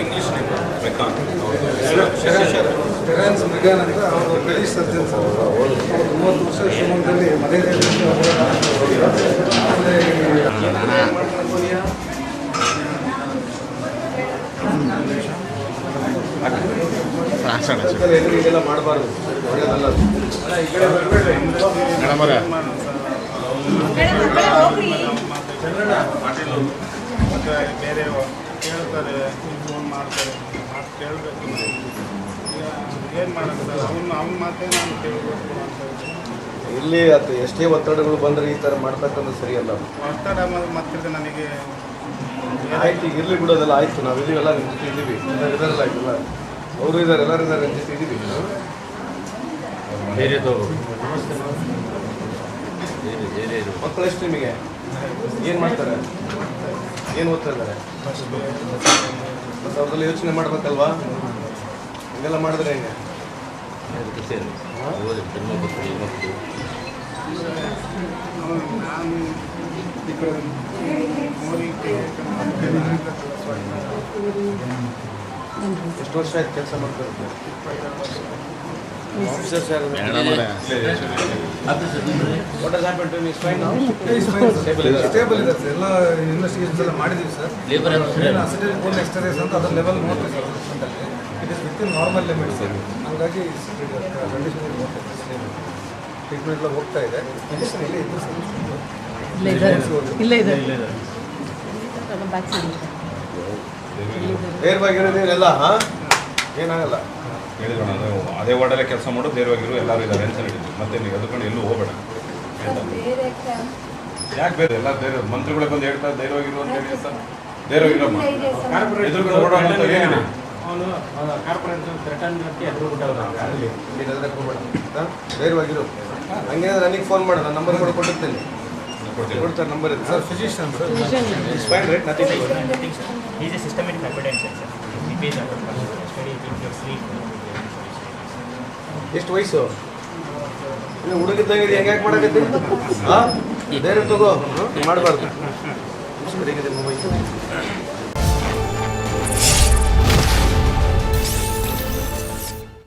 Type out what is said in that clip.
English name McCann Terence Megan ಅಂತ ಅವರು British surgeons ಅವರು ಮೂವತ್ತು ವರ್ಷ ಶಿವಮೊಗ್ಗದಲ್ಲಿ ಮಲೇರಿಯಾದಲ್ಲಿ ಆಮೇಲೆ ಎದುರಿಗೆಲ್ಲ ಮಾಡಬಾರ್ದು ಒಳ್ಳೆಯದಲ್ಲ ಅದು. ಮತ್ತು ಬೇರೆ ಕೇಳ್ತಾರೆ ಫೋನ್ ಮಾಡ್ತಾರೆ ಮಾತು ಕೇಳಬೇಕು ಈಗ ಏನು ಮಾಡೋದು ಸರ್? ಅವ್ನು ಅವ್ನ ಮಾತೇ ನಾನು ಕೇಳಬೇಕು ಅಂತ. ಇಲ್ಲಿ ಅದು ಎಷ್ಟೇ ಒತ್ತಡಗಳು ಬಂದರೆ ಈ ಥರ ಮಾಡ್ತಕ್ಕಂಥ ಸರಿಯಲ್ಲ. ಒತ್ತಡ ಮತ್ತೆ ನನಗೆ. ಆಯ್ತು ಈಗ ಇರ್ಲಿ ಬಿಡೋದೆಲ್ಲ ಆಯ್ತು. ನಾವು ಇದೀವೆಲ್ಲ ನಿಮ್ಮ ಜೊತೆ ಇದ್ದೀವಿ ಇದರಲ್ಲ ಇಲ್ಲ ಅವರು ಇದ್ದಾರೆ ಎಲ್ಲರೂ ಇದ್ದಾರೆ ನಿಮ್ಮ ಜೊತೆ ಇದ್ದೀವಿ ಮಕ್ಕಳು ಎಷ್ಟು ನಿಮಗೆ? ಏನು ಮಾಡ್ತಾರೆ? ಏನು ಓದ್ತಾ ಇದ್ದಾರೆ ಮತ್ತು ಅವ್ರದ್ದೆಲ್ಲ ಯೋಚನೆ ಮಾಡ್ಬೇಕಲ್ವಾ? ಹಿಂಗೆಲ್ಲ ಮಾಡಿದ್ರೆ ಹೆಂಗೆ? ಎಷ್ಟು ವರ್ಷ ಆಯ್ತು ಕೆಲಸ ಎಲ್ಲ ಇನ್ವೆಸ್ಟಿಗೇಷನ್ಸ್ ಎಲ್ಲ ಮಾಡಿದ್ದೀವಿ ಸರ್ ಅಂತ ಅದರ ಇಸ್ ನಾರ್ಮಲ್ ಹಾಗಾಗಿ ಹೋಗ್ತಾ ಇದೆ ಏನಾಗಲ್ಲ ಹೇಳಿದ್ರು ನಾನು ಅದೇ ವಾರ್ಡಲ್ಲೇ ಕೆಲಸ ಮಾಡೋದು ಧೈರ್ಯವಾಗಿರು ಎಲ್ಲರೂ ಇದ್ದಾರೆ ಅಂತ ಹೇಳಿದ್ರು. ಮತ್ತೆ ನೀವು ಎದ್ಕೊಂಡು ಎಲ್ಲೂ ಹೋಗಬೇಡ ಯಾಕೆ? ಬೇರೆ? ಎಲ್ಲ ಧೈರ್ಯ ಮಂತ್ರಿಗಳೇ ಬಂದು ಹೇಳ್ತಾರೆ ಧೈರ್ಯವಾಗಿರು ಅಂತ ಹೇಳಿ ಸರ್. ಧೈರ್ಯವಾಗಿರಮ್ಮ ಎದುರುಗಡೆ ಓಡೋಣ ಅಂತ ಏನಿದೆ? ಅವನು ಥ್ರೆಟನ್? ಧೈರ್ಯವಾಗಿರು ಹಂಗೆ ನನಗೆ ಫೋನ್ ಮಾಡು ನಾನು ನಂಬರ್ ಕೂಡ ಕೊಟ್ಟಿರ್ತೇನೆ. ಕೊಡ್ತೀನಿ. ಕೊಡ್ತಾರೆ ನಂಬರ್ ಇದೆ. Sir physician sir. Right nothing is a systematic ಎಷ್ಟು ವಯಸ್ಸು? ಹುಡುಗಿದ್ದಂಗೆ ಇದು ಹೆಂಗೆ ಮಾಡಕತ್ತಿ? ಹಾಂ ಬೇರೆ ತಗೋ. ಮಾಡಬಾರ್ದು. ಮೊಬೈಲ್